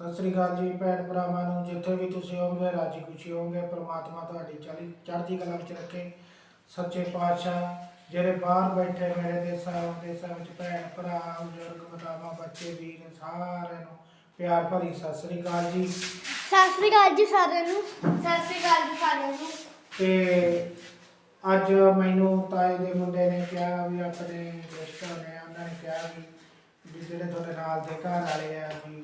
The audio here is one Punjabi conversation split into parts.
ਸਤਿ ਸ੍ਰੀ ਅਕਾਲ ਜੀ ਭੈਣ ਭਰਾਵਾਂ ਨੂੰ ਜਿੱਥੇ ਵੀ ਤੁਸੀਂ ਹੋਵੋਗੇ ਰਾਜੀ ਖੁਸ਼ੀ ਹੋਵੋਗੇ ਪ੍ਰਮਾਤਮਾ ਤੁਹਾਡੀ ਚੜ੍ਹਦੀ ਚੜ੍ਹਦੀ ਕਲਾ ਵਿੱਚ ਰੱਖੇ। ਸੱਚੇ ਪਾਤਸ਼ਾਹ ਜਿਹੜੇ ਬਾਹਰ ਬੈਠੇ ਮੇਰੇ ਦੇਸਾਂ ਦੇਸਾਂ ਵਿੱਚ ਭੈਣ ਭਰਾ ਬਜ਼ੁਰਗ ਮਾਤਾਵਾਂ ਬੱਚੇ ਵੀਰ ਸਾਰਿਆਂ ਨੂੰ ਪਿਆਰ ਭਰੀ ਸਤਿ ਸ੍ਰੀ ਅਕਾਲ ਜੀ। ਸਤਿ ਸ੍ਰੀ ਅਕਾਲ ਜੀ ਸਾਰਿਆਂ ਨੂੰ ਸਤਿ ਸ੍ਰੀ ਅਕਾਲ ਜੀ ਸਾਰਿਆਂ ਨੂੰ। ਤੇ ਅੱਜ ਮੈਨੂੰ ਤਾਏ ਦੇ ਮੁੰਡੇ ਨੇ ਕਿਹਾ ਵੀ ਆਪਣੇ ਰਿਸ਼ਤਾ ਨੇ ਉਹਨਾਂ ਨੇ ਕਿਹਾ ਵੀ ਵੀ ਜਿਹੜੇ ਤੁਹਾਡੇ ਨਾਲ ਦੇ ਘਰ ਵਾਲੇ ਆ ਵੀ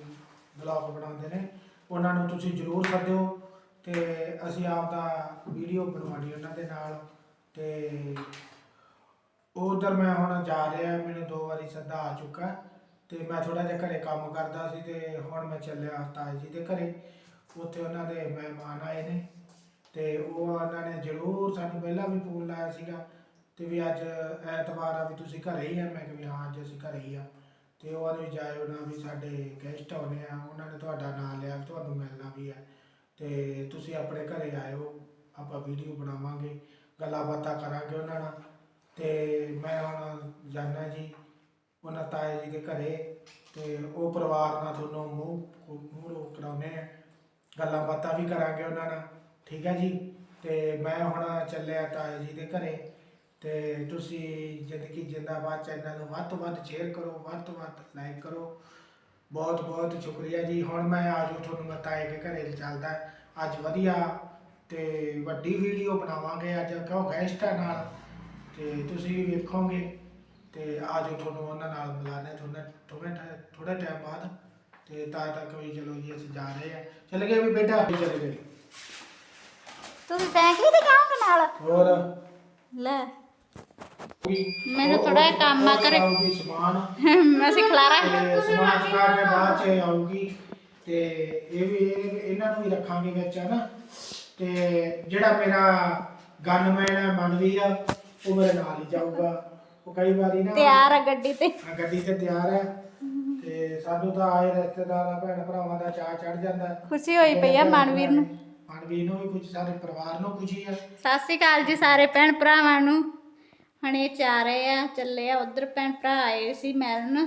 ਬਲੌਗ ਬਣਾਉਂਦੇ ਨੇ, ਉਹਨਾਂ ਨੂੰ ਤੁਸੀਂ ਜ਼ਰੂਰ ਸੱਦਿਓ ਤੇ ਅਸੀਂ ਆਪ ਦਾ ਵੀਡੀਓ ਬਣਵਾਉਣੀ ਉਹਨਾਂ ਦੇ ਨਾਲ ਤੇ ਉਧਰ ਮੈਂ ਹੁਣ ਜਾ ਰਿਹਾ, ਮੈਨੂੰ ਦੋ ਵਾਰੀ ਸੱਦਾ ਆ ਚੁੱਕਾ ਤੇ ਮੈਂ ਥੋੜਾ ਜਿਹਾ ਘਰੇ ਕੰਮ ਕਰਦਾ ਸੀ ਤੇ ਹੁਣ ਮੈਂ ਚੱਲਿਆ ਤਾਏ ਜੀ ਦੇ ਘਰੇ, ਉੱਥੇ ਉਹਨਾਂ ਦੇ ਮਹਿਮਾਨ ਆਏ ਨੇ ਤੇ ਉਹ ਉਹਨਾਂ ਨੇ ਜ਼ਰੂਰ ਸਾਨੂੰ ਪਹਿਲਾਂ ਵੀ ਫੋਨ ਲਾਇਆ ਸੀਗਾ ਤੇ ਵੀ ਅੱਜ ਐਤਵਾਰ ਆ ਵੀ ਤੁਸੀਂ ਘਰੇ ਹੀ ਆ, ਮੈਂ ਕਿਹਾ ਵੀ ਹਾਂ ਅੱਜ ਅਸੀਂ ਘਰੇ ਹੀ ਆ। ਤੇ ਉਹ ਆਨੇ ਵੀ ਜਾਇਓ ਨਾ ਵੀ ਸਾਡੇ ਗੈਸਟ ਆਉਣੇ ਆ, ਉਹਨਾਂ ਨੇ ਤੁਹਾਡਾ ਨਾਮ ਲਿਆ ਵੀ ਤੁਹਾਨੂੰ ਮਿਲਣਾ ਵੀ ਹੈ ਤੇ ਤੁਸੀਂ ਆਪਣੇ ਘਰੇ ਆਇਓ, ਆਪਾਂ ਵੀਡੀਓ ਬਣਾਵਾਂਗੇ ਗੱਲਾਂ ਬਾਤਾਂ ਕਰਾਂਗੇ ਉਹਨਾਂ ਨਾਲ। ਤੇ ਮੈਂ ਹੁਣ ਜਾਣਾ ਜੀ, ਉਹਨਾਂ ਤਾਏ ਜੀ ਦੇ ਘਰੇ, ਤੇ ਉਹ ਪਰਿਵਾਰ ਨਾਲ ਤੁਹਾਨੂੰ ਮੂੰਹ ਮੂੰਹ ਰੋਕ ਕਰਾਉਨੇ ਆ। ਗੱਲਾਂ ਬਾਤਾਂ ਵੀ ਕਰਾਂਗੇ ਉਹਨਾਂ ਨਾਲ, ਠੀਕ ਹੈ ਜੀ? ਤੇ ਮੈਂ ਹੁਣ ਚੱਲਿਆ ਤਾਏ ਜੀ ਦੇ ਘਰੇ ਤੇ ਤੁਸੀਂ ਜ਼ਿੰਦਗੀ ਜਿੰਦਾਬਾਦ ਚੈਨਲ ਨੂੰ ਵੱਧ ਤੋਂ ਵੱਧ ਸ਼ੇਅਰ ਕਰੋ ਵੱਧ ਤੋਂ ਵੱਧ ਲਾਈਕ ਕਰੋ। ਬਹੁਤ ਬਹੁਤ ਸ਼ੁਕਰੀਆ ਜੀ। ਹੁਣ ਮੈਂ ਆਜੋ ਤੁਹਾਨੂੰ ਮੈਂ ਤਾਏ ਦੇ ਘਰੇ ਚੱਲਦਾ। ਅੱਜ ਵਧੀਆ ਤੇ ਵੱਡੀ ਵੀਡੀਓ ਬਣਾਵਾਂਗੇ ਅੱਜ। ਕਿਉਂ ਗੈਸਟ ਨਾਲ? ਤੇ ਤੁਸੀਂ ਵੀ ਵੇਖੋਗੇ। ਤੇ ਆਜੋ ਤੁਹਾਨੂੰ ਉਹਨਾਂ ਨਾਲ ਮਿਲਾਣੇ ਤੁਹਾਨੂੰ ਥੋੜੇ ਥੋੜਾ ਟਾਈਮ ਬਾਅਦ। ਤੇ ਤਾਂ ਤੱਕ ਵੀ ਚਲੋ ਜੀ ਅਸੀਂ ਜਾ ਰਹੇ ਆ ਚਲੇ ਗਏ ਵੀ ਬੇਟਾ? ਵੀ ਚਲੇ ਗਏ। ਤੁਸੀਂ ਸਾਈਕਲ ਤੇ ਜਾਓਗੇ ਨਾਲ? ਹੋਰ? ਲੈ। ਵੀ ਮੈਨੂੰ ਜਿਹਾ ਕੰਮ ਆ ਘਰੇ। ਆਊਗੀ ਸਮਾਨ। ਅਸੀਂ ਖਲਾਰਾ ਤੇ ਸਮਾਨ ਚਕਾ ਕੇ ਬਾਅਦ ਚ ਆਊਗੀ। ਤੇ ਇਹ ਵੀ ਇਹ- ਇਹਨਾਂ ਨੂੰ ਵੀ ਰੱਖਾਂਗੇ ਵਿੱਚ ਹਨਾ? ਤੇ ਜਿਹੜਾ ਮੇਰਾ ਗਨਮੈਨ ਹੈ ਮਨਵੀਰ ਉਹ ਮੇਰੇ ਨਾਲ ਹੀ ਜਾਊਗਾ। ਉਹ ਕਈ ਵਾਰੀ ਨਾ ਤਿਆਰ ਆ ਗੱਡੀ ਤੇ। ਆ ਗੱਡੀ ਤੇ ਤਿਆਰ ਹੈ ਤੇ ਸਾਨੂੰ ਤਾਂ ਆਏ ਰਿਸ਼ਤੇਦਾਰਾਂ ਭੈਣ ਭਰਾਵਾਂ ਦਾ ਚਾਅ ਚੜ ਜਾਂਦਾ। ਹੈ। ਖੁਸ਼ੀ ਹੋਈ ਪਈ ਆ ਮਨਵੀਰ ਨੂੰ। ਮਨਵੀਰ ਨੂੰ ਵੀ ਕੁਝ ਸਾਰੇ ਪਰਿਵਾਰ ਨੂੰ ਖੁਸ਼ੀ ਹੈ ਸਤਿ ਸ੍ਰੀ ਅਕਾਲ ਜੀ ਸਾਰੇ ਭੈਣ ਭਰਾਵਾਂ ਨੂੰ। ਹੁਣ ਜਾ ਰਹੇ ਆ ਚੱਲੇ ਆ ਉਧਰ ਭੈਣ ਭਰਾ ਆਏ ਸੀ ਮਿਲਣ।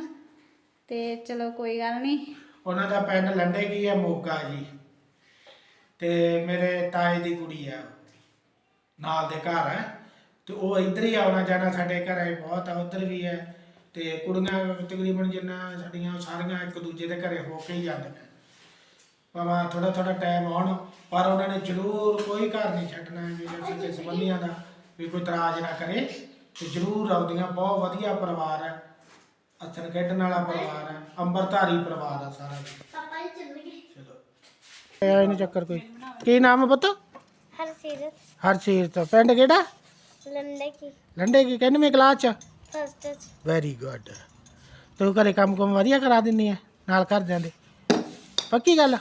ਤੇ ਚਲੋ ਕੋਈ ਗੱਲ ਨਹੀਂ ਉਹਨਾਂ ਦਾ ਪਿੰਡ ਲੰਡੇ ਕੀ ਹੈ ਮੋਗਾ ਜੀ। ਤੇ ਮੇਰੇ ਤਾਏ ਦੀ ਕੁੜੀ ਆ ਨਾਲ ਦੇ ਘਰ ਹੈ ਤੇ ਉਹ ਇੱਧਰ ਹੀ ਆਉਣਾ ਜਾਣਾ ਸਾਡੇ ਘਰੇ ਬਹੁਤ ਆ ਉੱਧਰ ਵੀ ਹੈ ਤੇ ਕੁੜੀਆਂ ਤਕਰੀਬਨ ਜਿੰਨਾ ਸਾਡੀਆਂ ਸਾਰੀਆਂ ਇੱਕ ਦੂਜੇ ਦੇ ਘਰੇ ਹੋ ਕੇ ਹੀ ਜਾਂਦੀਆਂ। ਭਾਵੇਂ ਥੋੜਾ ਥੋੜਾ ਟਾਈਮ ਆਉਣ ਪਰ ਉਹਨਾਂ ਨੇ ਜ਼ਰੂਰ ਕੋਈ ਘਰ ਨਹੀਂ ਛੱਡਣਾ ਵੀ ਅਸੀਂ ਤੇ ਸੰਬੰਧੀਆਂ ਦਾ ਵੀ ਕੋਈ ਇਤਰਾਜ਼ ਨਾ ਕਰੇ। ਤੇ ਜ਼ਰੂਰ ਆਉਂਦੀਆਂ ਬਹੁਤ ਵਧੀਆ ਪਰਿਵਾਰ ਹੈ। ਅਸਰ ਕੱਢਣ ਵਾਲਾ ਪਰਿਵਾਰ ਹੈ ਅੰਬਰਧਾਰੀ ਪਰਿਵਾਰ ਆ ਸਾਰਾ ਜੀ। ਪਾਪਾ ਜੀ ਚੱਲ ਗਏ ਚਲੋ। ਇਹ ਨਹੀਂ ਚੱਕਰ ਕੋਈ। ਕੀ ਨਾਮ ਹੈ ਪੁੱਤ? ਹਰਸੀਰਤ। ਹਰਸ਼ੀਰਤ। ਪਿੰਡ ਕਿਹੜਾ? ਲੰਡੇ ਕੀ ਲੰਡੇ ਕੀ ਕਿੰਨਵੀਂ ਕਲਾਸ ਚ? ਫਸਟ ਵੈਰੀ ਗੁੱਡ ਤੂੰ ਘਰੇ ਕੰਮ ਕੰਮ ਵਧੀਆ ਕਰਾ ਦਿੰਨੀ ਆ ਨਾਲ ਕਰ ਜਾਂਦੇ ਪੱਕੀ ਗੱਲ? ਆ?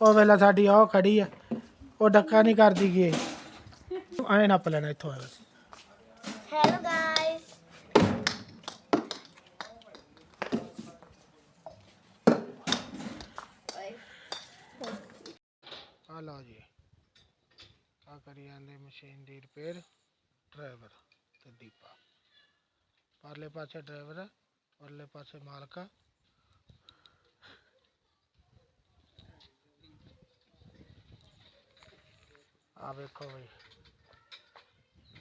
ਉਹ ਵੇਲਾ ਸਾਡੀ ਆਹ ਖੜੀ ਆ ਉਹ ਡੱਕਾ ਨਹੀਂ ਕਰਦੀ ਗੀ। ਐ ਨੱਪ ਲੈਣਾ ਇੱਥੋਂ ਆ ਬਸ ਹੈਲੋ ਗਾਇਸ ਆ ਲਓ ਜੀ। ਆ ਕਰੀ ਜਾਂਦੇ ਮਸ਼ੀਨ ਦੀ ਰਿਪੇਅਰ ਡਰਾਈਵਰ ਤੇ ਦੀਪਾ। ਪਰਲੇ ਪਾਸੇ ਡਰਾਈਵਰ ਪਰਲੇ ਪਾਸੇ ਮਾਲਕ। ਆ। ਵੇਖੋ ਬਈ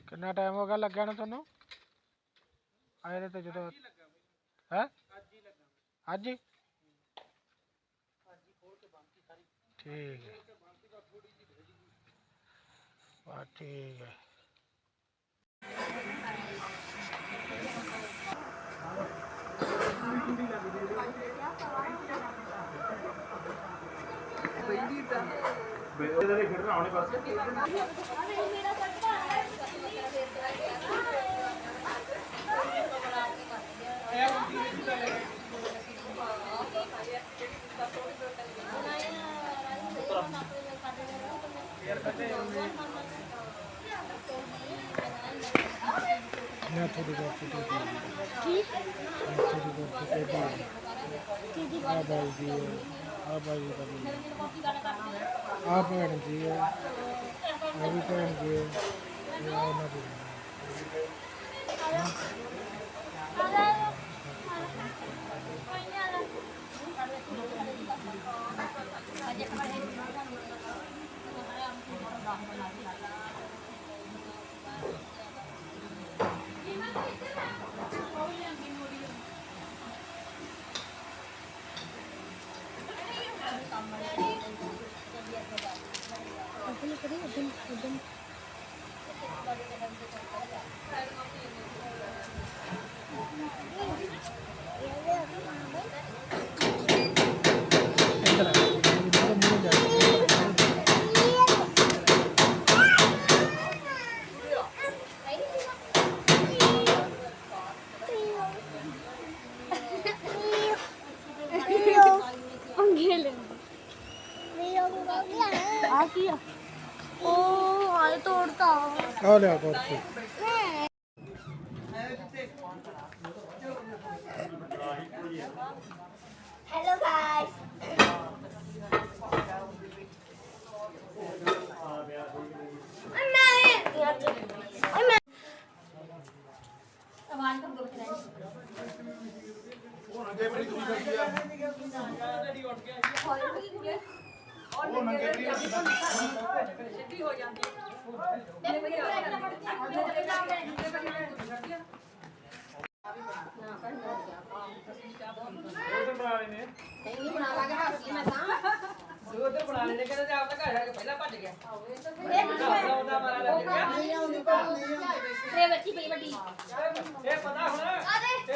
ਕਿੰਨਾ ਟਾਈਮ ਹੋ ਗਿਆ ਲੱਗਿਆ ਨੂੰ ਤੁਹਾਨੂੰ? ਆਏ ਤੇ ਜਦੋਂ ਹੈ ਅੱਜ ਹੀ ਠੀਕ ਹੈ। ਬਾ ਠੀਕ ਹੈ ਮੈਂ ਥੋੜੀ ना थोड़ी बहुत फोटो की ना थोड़ी बहुत फोटो दी आ भाई जी आ भाई जी का बोलो आ भैन जी आ भी भैन जी ये आ ना बोलो ਆ ਲਿਆ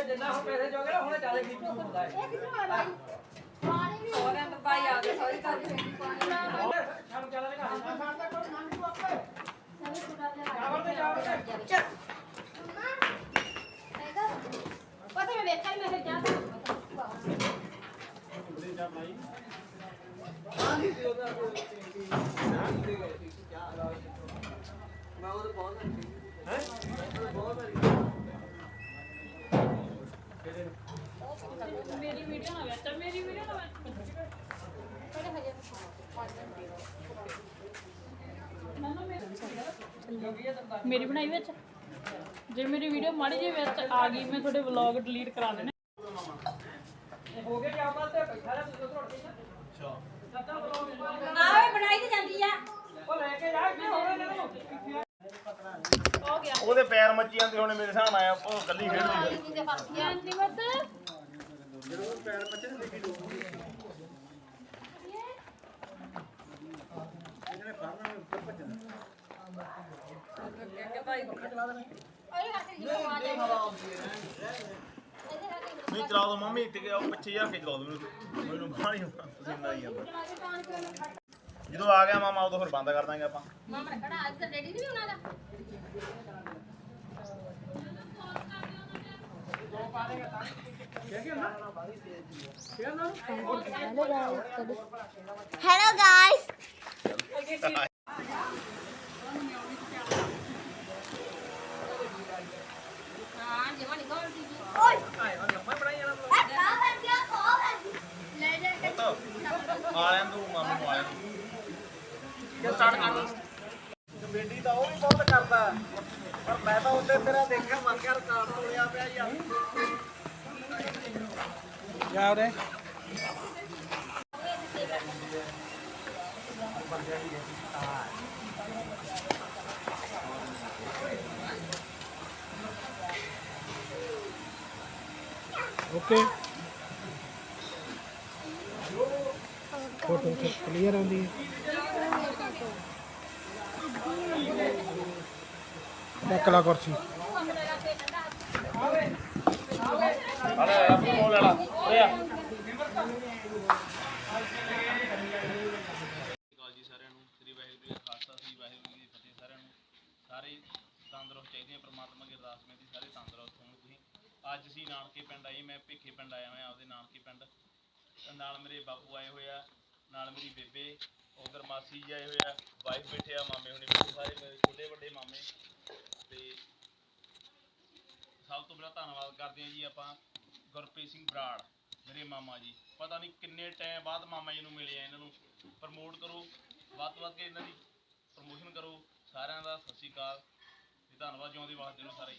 ਜਿੰਨਾ ਹੁਣ ਪੈਸੇ ਜੋਗੇ ਨਾ ਹੁਣ ਚੱਲ ਕੀ ਹੁੰਦਾ ਹੈ ਸ਼ਾਮ ਚੱਲ ਲੇਗਾ ਪਤਾ ਮੈਂ ਵੇਖਿਆ ਮੈਂ ਫਿਰ ਜਾ ਮੇਰੀ ਬਣਾਈ ਵਿੱਚ? ਜੇ ਮੇਰੀ ਵੀਡੀਓ ਮਾੜੀ ਜਿਹੀ ਵਿੱਚ ਆ ਗਈ ਮੈਂ ਤੁਹਾਡੇ ਵਲੌਗ ਡਿਲੀਟ ਕਰਾ ਦੇਣੇ। ਹੋ ਗਿਆ ਕਿਆ ਬਾਤ ਹੈ? ਪੈਸਾ ਲੈ ਤੂੰ ਰੋੜ ਕੇ ਅੱਛਾ। ਸੱਤਾ ਬਲੋ ਆਵੇ ਬਣਾਈ ਤੇ ਜਾਂਦੀ ਆ। ਉਹ ਲੈ ਕੇ ਜਾ ਕੀ ਹੋ ਰਿਹਾ ਨੂੰ ਉਹਦੇ ਪੈਰ ਮੱਚੀ ਜਾਂਦੇ ਹੁਣ ਮੇਰੇ ਹਿਸਾਬ ਨਾਲ ਉਹ ਕੱਲੀ ਖੇਡਦੀ ਫਿਰ ਜਿੰਦੇ ਫਸਦੀ ਆ ਹਾਂਜੀ ਬਸ। ਓਏ ਹੱਥ ਜੀ ਆਵਾਜ਼ ਨਹੀਂ ਚਲਾ ਦੋ ਮੰਮੀ ਤੇ ਉਹ ਪਿੱਛੇ ਜਾ ਕੇ ਚਲਾ ਦੋ ਮੈਨੂੰ। ਮੈਨੂੰ ਬਾਹਲੀ ਪਸੀਨਾ ਆਈ ਜਾਂਦਾ। ਜਦੋਂ ਆ ਗਿਆ ਮਾਮਾ ਉਦੋਂ ਫਿਰ ਬੰਦ ਕਰ ਦਾਂਗੇ ਆਪਾਂ। ਮਾਮਾ ਕਹਣਾ ਅੱਜ ਤਾਂ ਡੈਡੀ ਨਹੀਂ ਉਹਨਾਂ ਦਾ। Hello guys. ਹਾਂ ਜਮਾ ਨਹੀਂ ਕੋਲ ਦੀ ਓਏ ਆਏ ਉਹ ਨੰਬਰ ਬਣਾਈ ਜਾਣਾ ਕਾ ਬਣ ਗਿਆ ਕੋ ਬਣ ਲੈ ਜਾ ਕੇ ਪੁੱਤ ਆ ਲੈਣ ਤੂੰ ਮਾਮੇ ਨੂੰ ਆ ਲੈਣ ਕਿ ਸਟਾਰਟ ਕਰ ਕਬੱਡੀ ਤਾਂ ਉਹ ਵੀ ਬਹੁਤ ਕਰਦਾ ਪਰ ਮੈਂ ਤਾਂ ਉੱਤੇ ਤੇਰਾ ਦੇਖਿਆ ਮਨ ਕਰ ਕਾਰਡ ਤੋੜਿਆ ਪਿਆ ਯਾਰ ਜਾ ਉਰੇ ਓਕੇ ਫੋਟੋ ਕਲੀਅਰ ਆਉਂਦੀ ਹੈ ਰੱਖ ਕੁਰਸੀ। ਕਾਲ ਜੀ ਸਾਰਿਆਂ ਨੂੰ ਸ੍ਰੀ ਵਾਹਿਗੁਰੂ ਜੀ ਕਾ ਖਾਲਸਾ ਸ੍ਰੀ ਵਾਹਿਗੁਰੂ ਜੀ ਦੀ ਫਤਿਹ ਸਾਰਿਆਂ ਨੂੰ ਸਾਰੇ ਤੰਦਰੁਸਤ ਚਾਹੀਦੇ ਆ ਪ੍ਰਮਾਤਮਾ ਦੀ ਅਰਦਾਸ ਮੇਰੀ ਸਾਰੇ ਤੰਦਰੁਸਤ ਹੋਣ ਤੁਸੀਂ ਅੱਜ ਅਸੀਂ ਨਾਨਕੇ ਪਿੰਡ ਆਏ, ਮੈਂ ਭਿੱਖੇ ਪਿੰਡ ਆਇਆ ਮੈਂ ਆਪਦੇ ਨਾਨਕੇ ਪਿੰਡ। ਤੇ ਨਾਲ ਮੇਰੇ ਬਾਪੂ ਆਏ ਹੋਏ ਆ, ਨਾਲ ਮੇਰੀ ਬੇਬੇ, ਉਧਰ ਮਾਸੀ ਜੀ ਆਏ ਹੋਏ ਆ ਵਾਈਫ ਬੈਠੇ ਆ, ਮਾਮੇ ਹੁਣੇ ਬੈਠੇ ਸਾਰੇ ਮੇਰੇ ਛੋਟੇ ਵੱਡੇ ਮਾਮੇ। ਤੇ ਸਭ ਤੋਂ ਪਹਿਲਾਂ ਧੰਨਵਾਦ ਕਰਦੇ ਹਾਂ ਜੀ ਆਪਾਂ ਗੁਰਪ੍ਰੀਤ ਸਿੰਘ ਬਰਾੜ, ਮੇਰੇ ਮਾਮਾ ਜੀ। ਪਤਾ ਨਹੀਂ ਕਿੰਨੇ ਟਾਈਮ ਬਾਅਦ ਮਾਮਾ ਜੀ ਨੂੰ ਮਿਲੇ ਆ ਇਹਨਾਂ ਨੂੰ। ਪ੍ਰਮੋਟ ਕਰੋ, ਵੱਧ ਤੋਂ ਵੱਧ ਕੇ ਇਹਨਾਂ ਦੀ ਪ੍ਰਮੋਸ਼ਨ ਕਰੋ। ਸਾਰਿਆਂ ਦਾ ਸਤਿ ਸ਼੍ਰੀ ਅਕਾਲ ਤੇ ਧੰਨਵਾਦ ਜਿਉਂਦੇ ਵਾਸਤੇ ਨੂੰ ਸਾਰੇ।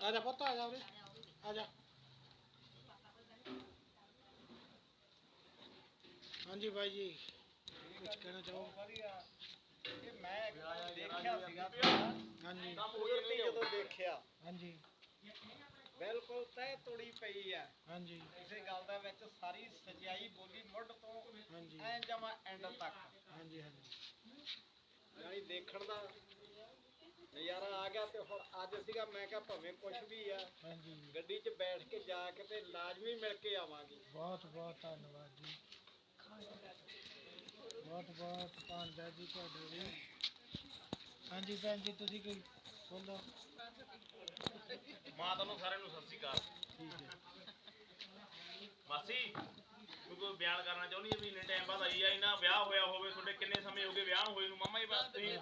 ਆ ਜਾ ਪੁੱਤ, ਆ ਜਾ ਉਰੇ। ਆ ਜਾ। ਹਾਂਜੀ ਭਾਈ ਜੀ। ਕੁਝ ਕਹਿਣਾ ਚਾਹੋ? ਮੈਂ ਦੇਖਿਆ ਸੀਗਾ ਹਾਂਜੀ। ਤਾਂ ਮੂਰਤੀ ਜਦੋਂ ਦੇਖਿਆ ਹਾਂਜੀ। ਬਿਲਕੁਲ ਤੈ ਤੋੜੀ ਪਈ ਆ ਹਾਂਜੀ। ਇਸੇ ਗੱਲ ਦੇ ਵਿੱਚ ਸਾਰੀ ਸਚਾਈ ਬੋਲੀ ਮੁੱਢ ਤੋਂ ਹਾਂਜੀ। ਐ ਜਮਾ ਐਂਡ ਤੱਕ ਹਾਂਜੀ ਹਾਂਜੀ। ਯਾਨੀ ਦੇਖਣ ਦਾ ਨਜ਼ਾਰਾ ਆ ਗਿਆ ਤੇ ਹੁਣ ਅੱਜ ਸੀਗਾ ਮੈਂ ਕਿਹਾ ਭਾਵੇਂ ਕੁਝ ਵੀ ਆ ਹਾਂਜੀ। ਗੱਡੀ 'ਚ ਬੈਠ ਕੇ ਜਾ ਕੇ ਤੇ ਲਾਜ਼ਮੀ ਮਿਲ ਕੇ ਆਵਾਂਗੇ। ਬਹੁਤ ਬਹੁਤ ਧੰਨਵਾਦ ਜੀ। ਬਹੁਤ ਬਹੁਤ ਧੰਨਵਾਦ ਜੀ ਤੁਹਾਡਾ ਵੀ ਹਾਂਜੀ ਭੈਣ ਜੀ ਤੁਸੀਂ ਕੋਈ ਬੋਲੋ। ਮਾਤਾ ਨੂੰ ਸਾਰਿਆਂ ਨੂੰ ਸਤਿ ਸ਼੍ਰੀ ਅਕਾਲ। ਮਾਸੀ ਤੂੰ ਕੋਈ ਬਿਆਨ ਕਰਨਾ ਚਾਹੁੰਦੀ ਹੈ ਵੀ ਇੰਨੇ ਟਾਈਮ ਬਾਅਦ ਆਈ ਆ ਇਹਨਾਂ ਵਿਆਹ ਹੋਇਆ ਹੋਵੇ ਤੁਹਾਡੇ ਕਿੰਨੇ ਸਮੇਂ ਹੋ ਗਏ ਵਿਆਹ ਹੋਏ ਨੂੰ? ਮਾਮਾ ਜੀ ਬਾਤ ਤੁਸੀਂ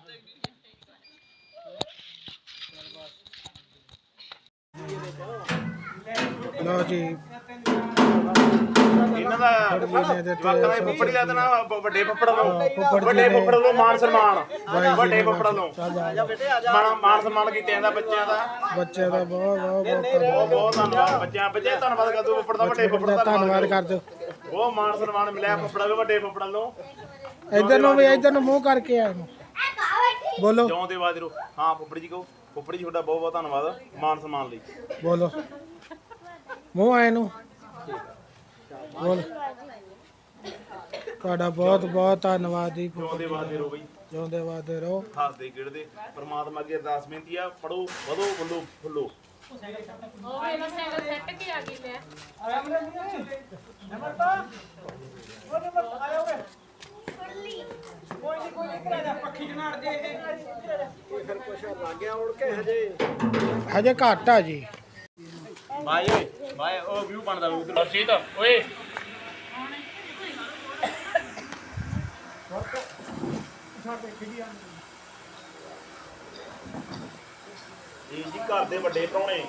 ਲਓ ਜੀ। ਇਹਨਾਂ ਦਾ ਨੇ ਦੇ ਜਵਾਕਾਂ ਦਾ ਫੁੱਫੜੀ ਦਾ ਤਾਂ ਨਾ ਵੱਡੇ ਫੁੱਫੜ ਨੇ- ਫੁੱਫੜ ਵੱਲੋਂ ਮਾਨ ਸਨਮਾਨ। ਬਾਈ ਵੱਡੇ ਜੀ ਫੁੱਫੜ ਵੱਲੋਂ। ਚੱਲ ਆ ਜਾ ਬੇਟੇ ਆ ਜਾ। ਮਾਣ ਮਾਣ ਸਨਮਾਨ ਕੀਤੇ ਜਾਂਦਾ ਬੱਚਿਆਂ ਦਾ। ਬੱਚੇ ਦਾ ਬਹੁਤ ਬਹੁਤ ਬਹੁਤ ਬਹੁਤ ਧੰਨਵਾਦ। ਬਹੁਤ ਧੰਨਵਾਦ ਬੱਚਿਆਂ ਬੱਚੇ ਧੰਨਵਾਦ ਕਰ ਦਿਓ ਫੁੱਫੜ ਦਾ ਵੱਡੇ ਫੁੱਫੜ ਦਾ ਧੰਨਵਾਦ ਕਰ ਦਿਓ ਬਹੁਤ ਮਾਣ ਸਨਮਾਨ ਮਿਲਿਆ ਫੁੱਫੜ ਦਾ ਵੱਡੇ ਫੁੱਫੜ ਵੱਲੋਂ। ਇਧਰ ਨੂੰ ਵੀ ਇਧਰ ਨੂੰ ਮੂੰਹ ਕਰਕੇ ਆ ਇਹਨੂੰ। ਬੋਲੋ। ਜਿਉਂ ਦੇ ਬਾਜਰੋ ਹਾਂ ਫੁੱਫੜ ਜੀ ਕਹੋ। ਫੁੱਫੜ ਜੀ ਤੁਹਾਡਾ ਬਹੁਤ ਬਹੁਤ ਧੰਨਵਾਦ। ਮਾਨ ਸਨਮਾਨ ਲਈ। ਬੋਲੋ। ਮੂੰਹ ਆਏ ਨੂੰ ਬੋਲ। ਤੁਹਾਡਾ ਬਹੁਤ ਬਹੁਤ ਧੰਨਵਾਦ ਜੀ ਜਿਉਂ ਦੇ। ਬਾਜਰੋ ਬਈ। ਜਿਉਂਦੇ ਵਾਦੇ ਰਹੋ। ਹੱਸਦੇ ਖੇਡਦੇ। ਪਰਮਾਤਮਾ ਅੱਗੇ ਅਰਦਾਸ ਬੇਨਤੀ ਆ ਪੜੋ ਵਧੋ ਬੁੱਲੋ ਫੁੱਲੋ ਉਹ ਇਹਨਾਂ ਸਾਈਕਲ ਸੈੱਟ ਕੇ ਆ ਗਈ ਲੈ ਫਿਰ ਕੁਛ ਲੱਗ ਗਿਆ ਉੜ ਕੇ ਹਜੇ। ਹਜੇ ਘੱਟ ਆ ਜੀ। ਭਾਈ ਓਏ ਭਾਈ ਉਹ ਵਿਊ ਬਣਦਾ ਉਧਰ ਅਰਸ਼ੀਤ ਓਏ। ਜੀ ਜੀ ਘਰ ਦੇ ਵੱਡੇ ਪ੍ਰਾਹੁਣੇ।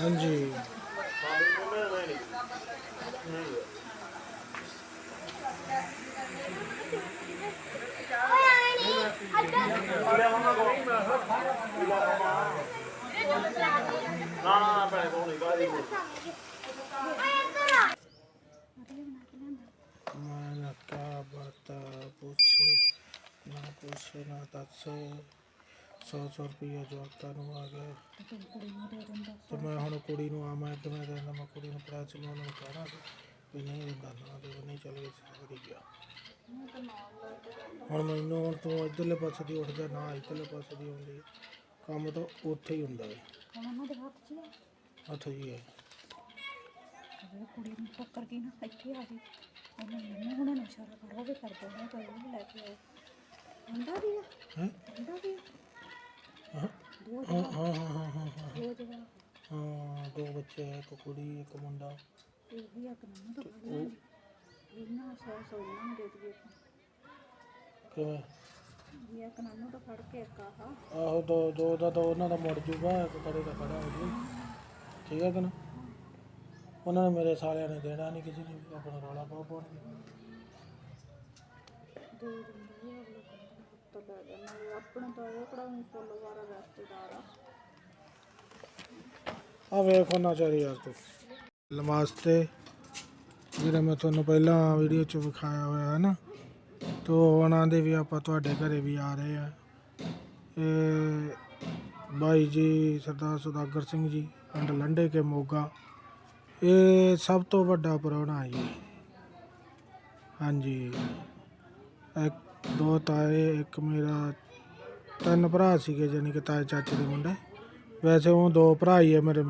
ਹਾਂਜੀ। ਕੋਈ ਮਿਲਣਾ ਹੀ ਨਹੀਂ ਨਾ ਨਾ ਭੈਣੇ ਕੋਣੀ ਕਾਦੀ ਮੈਂ ਨਾ ਕਾ ਬਤਾ ਪੁੱਛ ਨਾ ਪੁੱਛ ਨਾ ਦੱਸ ਸੌ ਸੌ ਰੁਪਈਆ ਨੂੰ ਆ ਗਿਆ ਤੇ ਮੈਂ ਹੁਣ ਕੁੜੀ ਨੂੰ ਆ ਮੈਂ ਕਿਵੇਂ ਦਿੰਦਾ ਮੈਂ ਕੁੜੀ ਨੂੰ ਪ੍ਰਾਚ ਨੂੰ ਉਹਨੂੰ ਕਹਿਣਾ ਸੀ ਵੀ ਨਹੀਂ ਦਿੰਦਾ ਨਾ ਦੇ ਨਹੀਂ ਚੱਲ ਗਈ ਸਾਰੀ ਗਿਆ ਹੁਣ ਮੈਨੂੰ ਹੁਣ ਤੂੰ ਇੱਧਰਲੇ ਪਾਸੇ ਦੀ ਉੱਠ ਜਾ ਨਾ ਇੱਧਰਲੇ ਪਾਸੇ ਦੀ ਆਉਂਦੀ ਕੰਮ ਤਾਂ ਉੱਥੇ ਹੀ ਹੁੰਦਾ ਹੈ। ਉਹਨਾਂ ਦੇ ਹੱਥ 'ਚ ਹੱਥ ਹੈ ਉਹ ਕੁੜੀ ਨੂੰ ਟੱਕਰ ਗਈ ਨਾ ਇੱਥੇ ਆ ਗਈ। ਉਹਨੇ ਮੈਨੂੰ ਉਹਨਾਂ ਨੂੰ ਇਸ਼ਾਰਾ ਕਰ ਉਹ ਵੀ ਕਰ ਦੋ ਤਾਂ ਉਹ ਵੀ ਲੈ ਕੇ ਆਓ ਹੁੰਦਾ ਵੀ ਆ? ਹੈਂ? ਹੁੰਦਾ ਵੀ ਆ? ਹਾਂ। ਹਾਂ ਹਾਂ ਹਾਂ ਹਾਂ ਹਾਂ ਦੋ ਜਗ੍ਹਾ ਹਾਂ ਦੋ ਬੱਚੇ ਹੈ ਇੱਕ ਕੁੜੀ ਇੱਕ ਮੁੰਡਾ। ਇਹ ਵੀ ਆ ਕਾਨੂੰਨ ਤਾਂ ਲਾਂਗੇ ਇਹਨਾਂ ਸੌ ਸੌ ਨੂੰ ਦੇ ਦਈਏ ਕਿਵੇਂ ਵੀ ਆ ਕਾਨੂੰਨ ਤਾਂ ਫੜ ਕੇ ਇੱਕ ਆਹ। ਆਹੋ ਦੋ ਦੋ ਦਾ ਤਾਂ ਉਹਨਾਂ ਦਾ ਮੁੜ ਜੂਗਾ ਇੱਕ ਕੜੇ ਦਾ ਖੜਾ ਹੋ ਜੂ। ਠੀਕ ਹੈ ਕਿ ਨਾ? ਉਹਨਾਂ ਨੇ ਮੇਰੇ ਸਾਲਿਆਂ ਨੇ ਦੇਣਾ ਨਹੀਂ ਕਿਸੇ ਨੇ ਵੀ ਆਪਣਾ ਰੌਲਾ ਪਾ ਪਾਉਣਗੇ ਦੇ। ਦਿੰਦੇ ਆ ਅਗਲੇ ਤਾਂ ਲੈ ਜਾਣਾ ਆਪਣਾ ਤਾਂ ਇਹ ਕਿਹੜਾ ਵੀ ਫੁੱਲ ਵਾਰਾ ਰਿਸ਼ਤੇਦਾਰ ਆ। ਆ ਵੇਖ ਉਹਨਾਂ ਚਾਰੀ ਯਾਰ ਤੂੰ ਨਮਸਤੇ। ਜਿਹੜਾ ਮੈਂ ਤੁਹਾਨੂੰ ਪਹਿਲਾਂ ਵੀਡੀਓ 'ਚ ਵਿਖਾਇਆ ਹੋਇਆ ਹੈ ਨਾ ਤੋ ਉਹਨਾਂ ਦੇ ਵੀ ਆਪਾਂ ਤੁਹਾਡੇ ਘਰੇ ਵੀ ਆ ਰਹੇ ਆ। ਇਹ ਬਾਈ ਜੀ ਸਰਦਾਰ ਸੁਦਾਗਰ ਸਿੰਘ ਜੀ ਪਿੰਡ ਲੰਡੇ ਕੇ ਮੋਗਾ। ਇਹ ਸਭ ਤੋਂ ਵੱਡਾ ਪ੍ਰਾਹੁਣਾ ਜੀ। ਹਾਂਜੀ। ਇੱਕ ਦੋ ਤਾਏ, ਇੱਕ ਮੇਰਾ ਤਿੰਨ ਭਰਾ ਸੀਗੇ ਜਾਨੀ ਕਿ ਤਾਏ ਚਾਚੇ ਦੇ ਮੁੰਡੇ। ਵੈਸੇ ਉਹ ਦੋ ਭਰਾ ਹੀ ਹੈ ਮੇਰੇ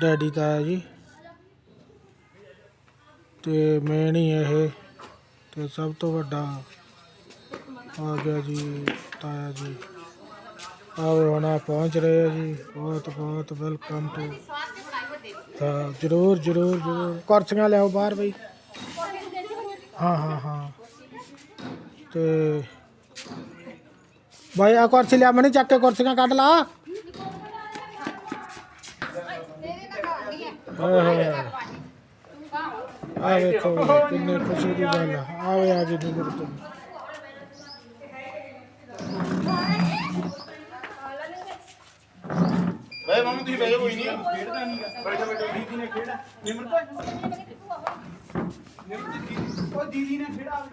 ਡੈਡੀ ਤਾਇਆ ਜੀ। ਤੇ ਮੈਂ ਨਹੀਂ ਇਹ ਤੇ ਸਭ ਤੋਂ ਵੱਡਾ ਆ ਗਿਆ ਜੀ ਤਾਇਆ ਜੀ ਆਵੇ ਹੁਣ ਆ ਪਹੁੰਚ ਰਹੇ ਆ ਜੀ ਬਹੁਤ ਬਹੁਤ ਵੈਲਕਮ ਟੂ ਤਾਂ ਜਰੂਰ ਜਰੂਰ ਜਰੂਰ ਕੁਰਸੀਆਂ ਲਿਆਓ ਬਾਹਰ ਬਈ ਹਾਂ ਹਾਂ ਹਾਂ ਤੇ ਬਾਈ ਆ ਕੁਰਸੀ ਲਿਆ ਮਣੀ ਚੱਕ ਕੇ ਕੁਰਸੀਆਂ ਕੱਢ ਲਾ ਆ ਵੇਖੋ ਕਿੰਨੇ ਖੁਸ਼ੀ ਦੀ ਗੱਲ ਆ। ਆਵੇ ਆ ਜੀ ਨਿਬੜ ਤੋਂ। ਵੇ ਮਾਮੂ ਤੁਸੀਂ ਬੈਠੋ ਕੋਈ ਨਹੀਂ ਖੇਡਦਾ ਨਹੀਂ ਬੈਠੋ ਬੈਠੋ ਦੀਦੀ ਨੇ ਖੇਡਾ ਉਹ ਦੀਦੀ ਨੇ ਖੇੜਾ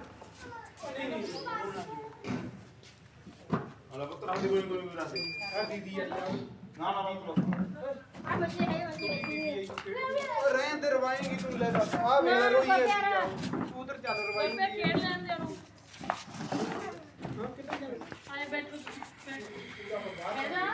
ਹਲਾ ਪੁੱਤਰ ਆਪਦੀ ਕੋਈ ਕੋਈ ਰਾਸੇ ਦੀਦੀ ਆ ਨਾ ਨਾ ਨਾ ਉਹ ਰਹਿਣ ਦੇ ਰਵਾਏਂਗੀ ਤੂੰ ਲੈ ਦੱਸ। ਆ ਵੇਖ ਰੋਈ ਐ ਤੂੰ ਉਧਰ ਚੱਲ ਮੈਂ ਰਵਾਏਂਗੀ ਖੇਡ ਲੈਂਦੇ ਉਹਨੂੰ। ਆਏ ਬੈਠ ਇਹਦਾ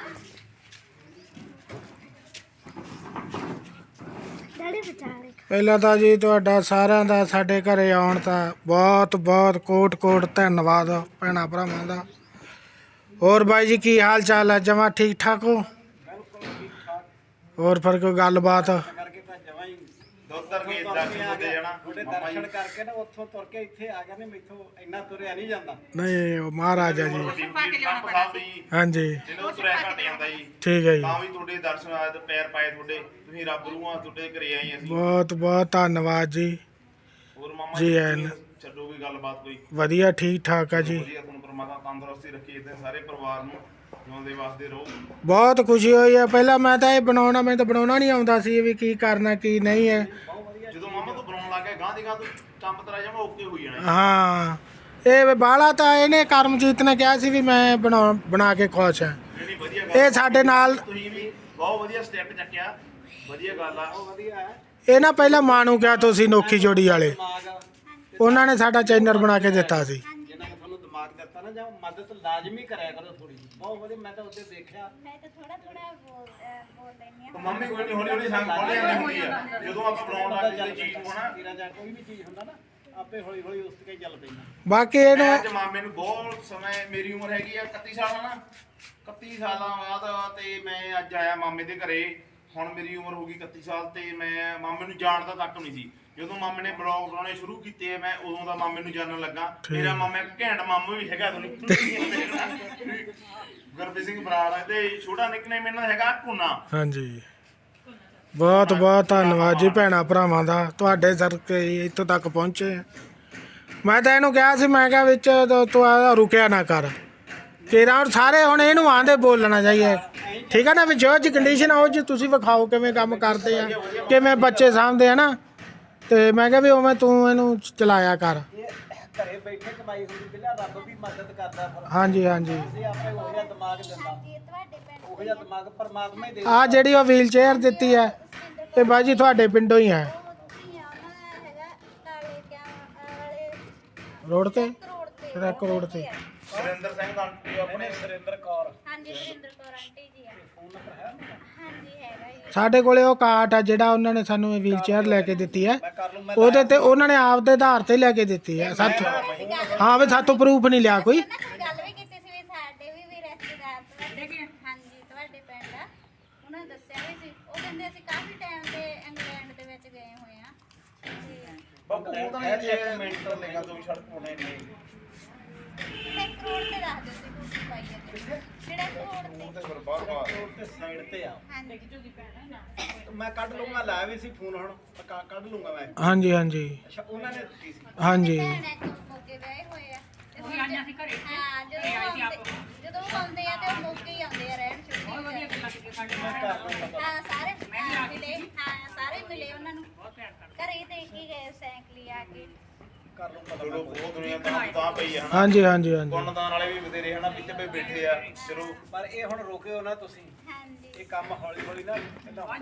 ਡੈਡੀ ਬਚਾ ਲੈ ਪਹਿਲਾਂ ਤਾਂ ਜੀ ਤੁਹਾਡਾ ਸਾਰਿਆਂ ਦਾ ਸਾਡੇ ਘਰੇ ਆਉਣ ਦਾ ਬਹੁਤ ਬਹੁਤ ਕੋਟ ਕੋਟ ਧੰਨਵਾਦ ਭੈਣਾਂ ਭਰਾਵਾਂ ਦਾ। ਹੋਰ ਬਾਈ ਜੀ ਕੀ ਹਾਲ ਚਾਲ ਹੈ ਜਮਾ ਠੀਕ ਠਾਕ ਹੋ? ਹੋਰ ਫਿਰ ਕੋਈ ਗੱਲਬਾਤ? ਕਰਕੇ ਤਾਂ ਜਮਾਂ ਹੀ ਦੋਤਰ ਕੇ ਇਦਾਂ ਕੀ ਹੋ ਜਾਣਾ ਤੁਹਾਡੇ ਦਰਸ਼ਨ ਕਰਕੇ ਨਾ ਉੱਥੋਂ ਤੁਰ ਕੇ ਇੱਥੇ ਆ ਗਏ ਨੇ ਮੈਥੋਂ ਇੰਨਾ ਤੁਰਿਆ ਨਹੀਂ ਜਾਂਦਾ ਨਹੀਂ ਉਹ ਮਹਾਰਾਜਾ ਜੀ। ਸਾਹਿਬ ਹਾਂਜੀ। ਜਿਹਨੂੰ ਤੁਰਿਆ ਘਟ ਜਾਂਦਾ ਜੀ ਠੀਕ ਹੈ ਜੀ। ਤਾਂ ਵੀ ਤੁਹਾਡੇ ਦਰਸ਼ਨ ਆਏ ਤੇ ਪੈਰ ਪਾਏ ਤੁਹਾਡੇ ਤੁਸੀਂ ਰੱਬ ਨੂੰ ਆ ਤੁਹਾਡੇ ਘਰੇ ਆਏ ਅਸੀਂ ਬਹੁਤ ਬਹੁਤ ਧੰਨਵਾਦ ਜੀ। ਹੋਰ ਮਾਮਾ ਜੀ ਆਇਆਂ ਨੂੰ। ਛੱਡੋ ਕੋਈ ਗੱਲਬਾਤ ਕੋਈ। ਵਧੀਆ ਠੀਕ ਠਾਕ ਆ ਜੀ। ਵਧੀਆ ਤੁਹਾਨੂੰ ਪਰਮਾਤਮਾ ਤੰਦਰੁਸਤੀ ਰੱਖੇ ਤੇ ਸਾਰੇ ਪਰਿਵਾਰ ਨੂੰ ਜਿਉਂਦੇ ਵਾਸਤੇ ਰਹੋ। ਬਹੁਤ ਖੁਸ਼ੀ ਹੋਈ ਹੈ ਪਹਿਲਾਂ ਮੈਂ ਤਾਂ ਇਹ ਬਣਾਉਣਾ ਮੈਨੂੰ ਤਾਂ ਬਣਾਉਣਾ ਨਹੀਂ ਆਉਂਦਾ ਸੀ ਵੀ ਕੀ ਕਰਨਾ ਕੀ ਨਹੀਂ ਹੈ। ਜਦੋਂ ਮਾਮਾ ਤੂੰ ਬਣਾਉਣ ਲੱਗ ਗਿਆ ਗਾਂ ਦੀ ਗਾਂ ਤੂੰ ਕੰਮ ਤੇਰਾ ਜਮਾ ਓਕੇ ਹੋਈ ਜਾਣਾ ਹਾਂ? ਇਹ ਬਾਲਾ ਤਾਂ ਇਹਨੇ ਕਰਮਜੀਤ ਨੇ ਕਿਹਾ ਸੀ ਵੀ ਮੈਂ ਬਣਾ ਬਣਾ ਕੇ ਖੁਸ਼ ਹਾਂ। ਨਹੀਂ ਨਹੀਂ ਵਧੀਆ ਗੱਲ ਇਹ ਸਾਡੇ ਨਾਲ ਤੁਸੀਂ ਵੀ ਬਹੁਤ ਵਧੀਆ ਸਟੈਪ ਚੱਕਿਆ। ਵਧੀਆ ਗੱਲ ਆ। ਉਹ ਵਧੀਆ ਹੈ। ਇਹ ਨਾ ਪਹਿਲਾਂ ਮਾਂ ਨੂੰ ਕਿਹਾ ਤੁਸੀਂ ਨੋਖੀ ਜੋੜੀ ਵਾਲੇ। ਉਹਨਾਂ ਨੇ ਸਾਡਾ ਚੈਨਲ ਬਣਾ ਕੇ ਦਿੱਤਾ ਸੀ ਜਿੰਨਾ ਕਿ ਤੁਹਾਨੂੰ ਦਿਮਾਗ ਦਿੱਤਾ ਨਾ ਜਾਂ ਮਦਦ ਲਾਜ਼ਮੀ ਕਰਿਆ ਕਰੋ ਥੋੜੀ ਜਿਹੀ। ਬਹੁਤ ਵਧੀਆ ਮੈਂ ਤਾਂ ਉੱਤੇ ਦੇਖਿਆ। ਮੈਂ ਤਾਂ ਥੋੜਾ ਥੋੜਾ ਬੋਲ ਅਹ ਬੋਲ ਲੈਣੀ ਤਾਂ ਮੰਮੀ ਕੋਈ ਨਹੀਂ ਹੌਲੀ ਹੌਲੀ ਸੰਗ ਖੋਲੇ ਜਾਂਦੀ ਹੁੰਦੀ ਆ। ਜਦੋਂ ਆਪਾਂ ਬਣਾਉਣ ਲੱਗ ਜਾਂਦੇ ਚੀਜ਼ ਨੂੰ ਨਾ ਤੇਰਾ ਜਾਂ ਕੋਈ ਵੀ ਚੀਜ਼ ਹੁੰਦਾ ਨਾ ਆਪੇ ਹੌਲੀ ਹੌਲੀ ਉਸ ਤੇ ਹੀ ਚੱਲ ਪੈਂਦਾ। ਬਾਕੀ ਇਹਨੂੰ ਮੈਂ ਅੱਜ ਮਾਮੇ ਨੂੰ ਬਹੁਤ ਸਮੇਂ ਮੇਰੀ ਉਮਰ ਹੈਗੀ ਆ 31 ਸਾਲ ਨਾ। 31 ਸਾਲਾਂ ਬਾਅਦ ਤੇ ਮੈਂ ਅੱਜ ਆਇਆ ਮਾਮੇ ਦੇ ਘਰੇ। ਹੁਣ ਮੇਰੀ ਉਮਰ ਹੋ ਗਈ 31 ਸਾਲ ਤੇ ਮੈਂ ਮਾਮੇ ਨੂੰ ਜਾਣਦਾ ਤੱਕ ਨਹੀਂ ਸੀ। ਜਦੋਂ ਮਾਮੇ ਨੇ ਬਲੌਗ ਬਣਾਉਣੇ ਸ਼ੁਰੂ ਕੀਤੇ ਆ, ਮੈਂ ਉਦੋਂ ਦਾ ਮਾਮੇ ਨੂੰ ਜਾਣਨ ਲੱਗਾ। ਮੇਰਾ ਮਾਮਾ ਇੱਕ ਘੈਂਟ ਮਾਮਾ ਵੀ ਹੈਗਾ ਤੁਹਾਨੂੰ ਗੁਰਪ੍ਰੀਤ ਸਿੰਘ ਬਰਾੜ ਤੇ ਛੋਟਾ ਨਿਕਨੇਮ ਇਹਨਾਂ ਦਾ ਹੈਗਾ ਕੁਨਾ। ਹਾਂਜੀ। ਬਹੁਤ ਬਹੁਤ ਧੰਨਵਾਦ ਜੀ ਭੈਣਾਂ ਭਰਾਵਾਂ ਦਾ ਤੁਹਾਡੇ ਸਰਕੇ ਇੱਥੋਂ ਤੱਕ ਪਹੁੰਚੇ ਆ। ਮੈਂ ਤਾਂ ਇਹਨੂੰ ਕਿਹਾ ਸੀ ਮੈਂ ਕਿਹਾ ਵਿੱਚ ਤੂੰ- ਆ ਰੁਕਿਆ ਨਾ ਕਰ। ਤੇਰਾ ਹੁਣ ਸਾਰੇ ਹੁਣ ਇਹਨੂੰ ਆਂਦੇ ਬੋਲਣਾ ਚਾਹੀਏ। ਠੀਕ ਹੈ ਨਾ ਵੀ ਜੋ ਜੀ ਕੰਡੀਸ਼ਨ ਆ ਉਹ ਜੀ ਤੁਸੀਂ ਵਿਖਾਓ ਕਿਵੇਂ ਕੰਮ ਕਰਦੇ ਆ ਕਿਵੇਂ ਬੱਚੇ ਸਾਂਭਦੇ ਆ ਨਾ। ਤੇ ਮੈਂ ਕਿਹਾ ਵੀ ਉਵੇਂ ਤੂੰ ਇਹਨੂੰ ਚਲਾਇਆ ਕਰ। ਇਹ ਘਰੇ ਬੈਠੇ ਕਮਾਈ ਹੁੰਦੀ ਬਿਲਾ ਰੱਬ ਵੀ ਮਦਦ ਕਰਦਾ ਫਿਰ। ਹਾਂਜੀ ਹਾਂਜੀ। ਇਹ ਆਪੇ ਉਹ ਜਿਹਾ ਦਿਮਾਗ ਦਿੰਦਾ। ਜੀ ਉਹ ਜਿਹਾ ਦਿਮਾਗ ਪਰਮਾਤਮਾ ਹੀ ਦੇ ਆ ਜਿਹੜੀ ਉਹ ਵੀਲ ਚੇਅਰ ਦਿੱਤੀ ਹੈ ਇਹ ਬਾਈ ਜੀ ਤੁਹਾਡੇ ਪਿੰਡੋਂ ਹੀ ਹੈ। ਰੋਡ ਤੇ? ਤੇ ਕਿਹੜਾ ਕਰੋੜ ਤੇ। ਸੁਰਿੰਦਰ ਸਿੰਘ ਆਂਟੀ ਆਪਣੇ ਸੁਰਿੰਦਰ ਕੌਰ। ਹਾਂਜੀ ਵਰਿੰਦਰ ਕੌਰ ਆਂਟੀ ਜੀ ਆ। ਫੋਨ ਨੰਬਰ ਹੈ ਉਹਨਾਂ ਦਾ? ਹਾਂਜੀ ਹੈਗਾ ਜੀ ਸਾਡੇ ਕੋਲੇ ਉਹ ਕਾਰਟ ਆ ਜਿਹੜਾ ਉਹਨਾਂ ਨੇ ਸਾਨੂੰ ਇਹ ਵੀਲ ਚੇਅਰ ਲੈ ਕੇ ਦਿੱਤੀ ਹੈ। ਉਹਦੇ ਤੇ ਉਹਨਾਂ ਨੇ ਆਪ ਦੇ ਆਧਾਰ ਤੇ ਲੈ ਕੇ ਦਿੱਤੀ ਹੈ ਸਾਥੋਂ ਹਾਂ ਵੀ ਸਾਥੋਂ ਪ੍ਰੂਫ ਨਹੀਂ ਲਿਆ ਕੋਈ। ਗੱਲ ਵੀ ਕੀਤੀ ਸੀ ਵੀ ਸਾਡੇ ਵੀ ਵੀ ਰਿਸ਼ਤੇਦਾਰ ਤੁਹਾਡੇ ਹਾਂਜੀ ਤੁਹਾਡੇ ਪਿੰਡ ਆ। ਉਹਨਾਂ ਨੇ ਦੱਸਿਆ ਵੀ ਸੀ। ਉਹ ਕਹਿੰਦੇ ਅਸੀਂ ਕਾਫੀ ਟਾਈਮ ਦੇ ਇੰਗਲੈਂਡ ਦੇ ਵਿੱਚ ਗਏ ਹੋਏ ਆ। ਤੇ ਬਾਪੂ ਉਹ ਤਾਂ ਨਹੀਂ ਇੱਕ ਮਿੰਟ ਲੈਗਾ ਤੂੰ ਸੜਕ ਪਾਉਣੇ ਨੇ ਕਿਹੜੇ ਕਰੋੜ ਤੇ ਦੱਸ ਦਿਓ ਤੁਸੀਂ ਪਾਈ ਜਾਂਦੇ ਕਿਹੜੇ ਕਰੋੜ ਤੇ ਰੋਡ ਤੇ ਸਾਈਡ ਤੇ ਆ ਹਾਂਜੀ ਮੈਂ ਕੱਢ ਲੂੰਗਾ ਲਾਇਆ ਵੀ ਸੀ ਫੋਨ ਹੁਣ ਪੱਕਾ ਕੱਢ ਲੂੰਗਾ ਮੈਂ ਹਾਂਜੀ। ਹਾਂਜੀ। ਅੱਛਾ ਉਹਨਾਂ ਨੇ ਦਿੱਤੀ ਸੀ ਹਾਂਜੀ ਭੈਣ ਇੱਕ ਮੌਕੇ ਵਿਆਹੇ ਹੋਏ ਆ ਤੇ ਉਹ ਆਈਆਂ ਸੀ ਘਰੇ ਹਾਂ ਜਦੋਂ ਉਹ ਆਉਂਦੇ। ਜਦੋਂ ਉਹ ਆਉਂਦੇ ਆ ਤੇ ਉਹ ਮੌਕੇ ਹੀ ਆਉਂਦੇ ਆ ਰਹਿਣ ਛੁੱਟੀ ਬਹੁਤ ਵਧੀਆ ਹਾਂ ਸਾਰੇ। ਹਾਂ, ਮਿਲੇ। ਹਾਂ ਸਾਰੇ ਮਿਲੇ ਉਹਨਾਂ ਨੂੰ। ਘਰੇ ਹੀ ਦੇ ਕੇ ਗਏ ਸਾਈਕਲੀ ਆ ਕੇ ਕਰ ਲੂੰਗਾ ਚਲੋ ਬਹੁਤ ਦੁਨੀਆ ਤਾਂ ਤਾਂ ਪਈ ਹੈ ਹਨਾ? ਹਾਂਜੀ ਹਾਂਜੀ ਹਾਂਜੀ। ਪੁੰਨਦਾਨ ਵਾਲੇ ਵੀ ਬਥੇਰੇ ਹਨਾ ਵਿੱਚ ਪਏ ਬੈਠੇ ਆ ਚਲੋ। ਪਰ ਇਹ ਹੁਣ ਰੋਕਿਓ ਨਾ ਤੁਸੀਂ। ਹਾਂਜੀ। ਇਹ ਕੰਮ ਹੌਲੀ ਹੌਲੀ ਨਾ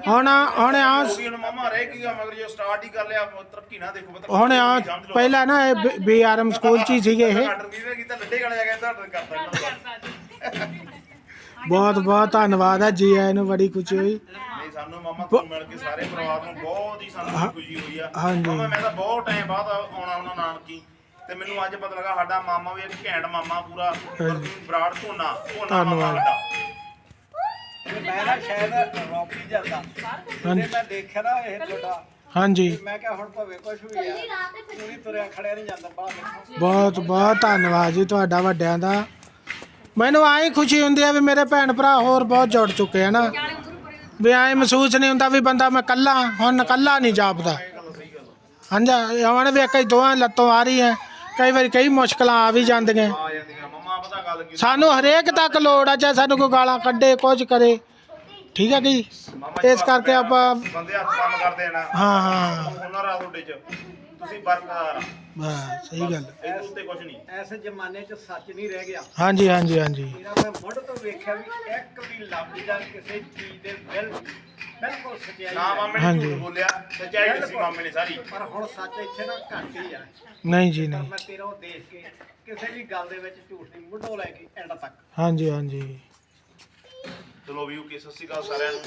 ਹੁਣ ਹੁਣ ਆ ਉਹ ਵੀ ਹੁਣ ਮਾਮਾ ਰਹਿ ਕੀ ਗਿਆ ਮਗਰ ਜੋ ਸਟਾਰਟ ਹੀ ਕਰ ਲਿਆ ਤਰੱਕੀ ਨਾ ਦੇਖੋ ਪਤਾ ਹੁਣ ਆ ਪਹਿਲਾਂ ਨਾ ਇਹ ਬੀਆਰਐਮ ਸਕੂਲ ਚ ਹੀ ਸੀਗੇ ਇਹ। ਆਰਡਰ ਕੀ ਕੀਤਾ ਲੱਡੇ ਗਾਣੇ ਜਾ ਕੇ ਤਾਂ ਆਰਡਰ ਕਰਤਾ ਇਹਨਾਂ ਨੂੰ ਬਹੁਤ ਬਹੁਤ ਧੰਨਵਾਦ ਹੈ ਜੀ ਆਇਆਂ ਨੂੰ ਬੜੀ ਖੁਸ਼ੀ ਹੋਈ। ਨਹੀਂ ਸਾਨੂੰ ਮਾਮਾ ਤੁਹਾਨੂੰ ਮਿਲ ਕੇ ਸਾਰੇ ਪਰਿਵਾਰ ਨੂੰ ਬਹੁਤ ਹੀ ਸਾਨੂੰ ਖੁਸ਼ੀ ਹੋਈ ਆ। ਹਾਂਜੀ। ਮਾਮਾ ਮੈਂ ਤਾਂ ਬਹੁਤ ਟਾਈਮ ਬਾਅਦ ਆਉਣਾ ਉਹਨਾਂ ਨਾਨਕੀ। ਤੇ ਮੈਨੂੰ ਅੱਜ ਪਤਾ ਲੱਗਾ ਸਾਡਾ ਮਾਮਾ ਵੀ ਇੱਕ ਘੈਂਟ ਮਾਮਾ ਪੂਰਾ ਬਰਾੜ ਧੋਨਾ ਧੋਨਾ ਮਾਮਾ ਧੰਨਵਾਦ। ਸਾਡਾ। ਤੇ ਮੈਂ ਨਾ ਸ਼ਾਇਦ ਰੋਕੀ ਜਾਂਦਾ। ਤੇ ਮੈਂ ਦੇਖਿਆ ਨਾ ਇਹ ਤੁਹਾਡਾ। ਹਾਂਜੀ। ਮੈਂ ਕਿਹਾ ਹੁਣ ਭਾਵੇਂ ਕੁਝ ਵੀ ਆ ਪੂਰੀ ਤੁਰਿਆ ਖੜਿਆ ਨਹੀਂ ਜਾਂਦਾ ਬਾਹਰ ਦੇਖੋ। ਬਹੁਤ ਬਹੁਤ ਧੰਨਵਾਦ ਜੀ ਤੁਹਾਡਾ ਵੱਡਿਆਂ ਦਾ। ਮੈਨੂੰ ਆਈ ਖੁਸ਼ੀ ਹੁੰਦੀ ਹੈ ਵੀ ਮੇਰੇ ਭੈਣ ਭਰਾ ਹੋਰ ਬਹੁਤ ਜੁੜ ਚੁੱਕੇ ਆ ਨਾ। ਵੀ ਐ ਮਹਿਸੂਸ ਨਹੀਂ ਹੁੰਦਾ ਵੀ ਬੰਦਾ ਮੈਂ ਕੱਲਾ ਹੁਣ ਕੱਲਾ ਨਹੀਂ ਜਾਪਦਾ। ਹਾਂਜੀ ਹੁਣ ਵੀ ਕਈ ਦੋਹਾਂ ਲੱਤੋਂ ਆ ਰਹੀ ਹੈ ਕਈ ਵਾਰੀ ਕਈ ਮੁਸ਼ਕਲਾਂ ਆ ਵੀ ਜਾਂਦੀਆਂ। ਸਾਨੂੰ ਹਰੇਕ ਤੱਕ ਲੋੜ ਆ ਚਾਹੇ ਸਾਨੂੰ ਕੋਈ ਗਾਲਾਂ ਕੱਢੇ ਕੁਝ ਕਰੇ। ਠੀਕ ਹੈ ਜੀ? ਇਸ ਕਰਕੇ ਆਪਾਂ ਬੰਦੇ ਹੱਥ ਕੰਮ ਕਰਦੇ ਆ ਨਾ। ਹਾਂ ਹਾਂ। ਹੁਨਰ ਆ ਤੁਹਾਡੇ ਚ। ਤੁਸੀਂ ਬਰਕਰਾਰ ਆ ਬਸ ਸਹੀ ਗੱਲ। ਇਹਦੇ ਉੱਤੇ ਕੁਝ ਨਹੀਂ। ਐਸੇ ਜ਼ਮਾਨੇ 'ਚ ਸੱਚ ਨਹੀਂ ਰਹਿ ਗਿਆ। ਹਾਂਜੀ ਹਾਂਜੀ ਹਾਂਜੀ। ਇਹਦਾ ਮੈਂ ਮੁੱਢ ਤੋਂ ਵੇਖਿਆ ਵੀ ਇੱਕ ਵੀ ਲਫ਼ਜ਼ ਜਾਂ ਕਿਸੇ ਚੀਜ਼ ਦੇ ਬਿਲ ਬਿਲਕੁਲ ਸੱਚਾਈ ਨਾ ਹੈ। ਮਾਮੇ ਨੇ ਹਾਂਜੀ। ਝੂਠ ਬੋਲਿਆ ਸੱਚਾਈ ਦੱਸੀ ਮਾਮੇ ਨੇ ਸਾਰੀ। ਪਰ ਹੁਣ ਸੱਚ ਇੱਥੇ ਨਾ ਘੱਟ ਹੀ ਆ। ਨਹੀਂ ਜੀ ਪਰ ਨਹੀਂ। ਮੈਂ ਤੇਰਾ ਉਹ ਦੇਖ ਕੇ ਕਿਸੇ ਵੀ ਗੱਲ ਦੇ ਵਿੱਚ ਝੂਠ ਨਹੀਂ ਮੁੱਢੋਂ ਲੈ ਕੇ ਐਂਡ ਤੱਕ। ਹਾਂਜੀ ਹਾਂਜੀ। ਚਲੋ ਵੀ ਓਕੇ ਸਤਿ ਸ਼੍ਰੀ ਅਕਾਲ ਸਾਰਿਆਂ ਨੂੰ।